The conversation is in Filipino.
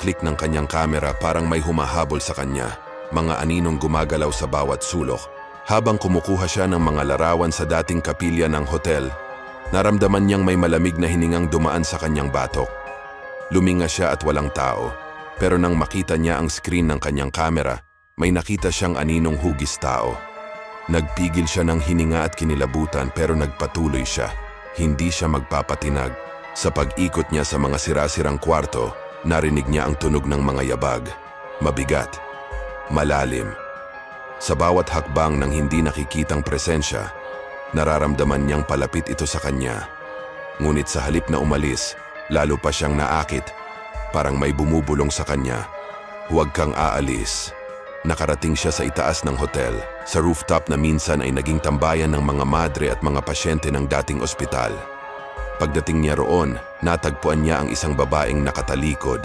click ng kanyang kamera parang may humahabol sa kanya. Mga aninong gumagalaw sa bawat sulok. Habang kumukuha siya ng mga larawan sa dating kapilya ng hotel, naramdaman niyang may malamig na hiningang dumaan sa kanyang batok. Luminga siya at walang tao. Pero nang makita niya ang screen ng kanyang kamera, may nakita siyang aninong hugis tao. Nagpigil siya ng hininga at kinilabutan pero nagpatuloy siya. Hindi siya magpapatinag. Sa pag-ikot niya sa mga sirasirang kwarto, narinig niya ang tunog ng mga yabag. Mabigat. Malalim. Sa bawat hakbang ng hindi nakikitang presensya, nararamdaman niyang palapit ito sa kanya. Ngunit sa halip na umalis, lalo pa siyang naakit. Parang may bumubulong sa kanya. Huwag kang aalis. Nakarating siya sa itaas ng hotel, sa rooftop na minsan ay naging tambayan ng mga madre at mga pasyente ng dating ospital. Pagdating niya roon, natagpuan niya ang isang babaeng nakatalikod,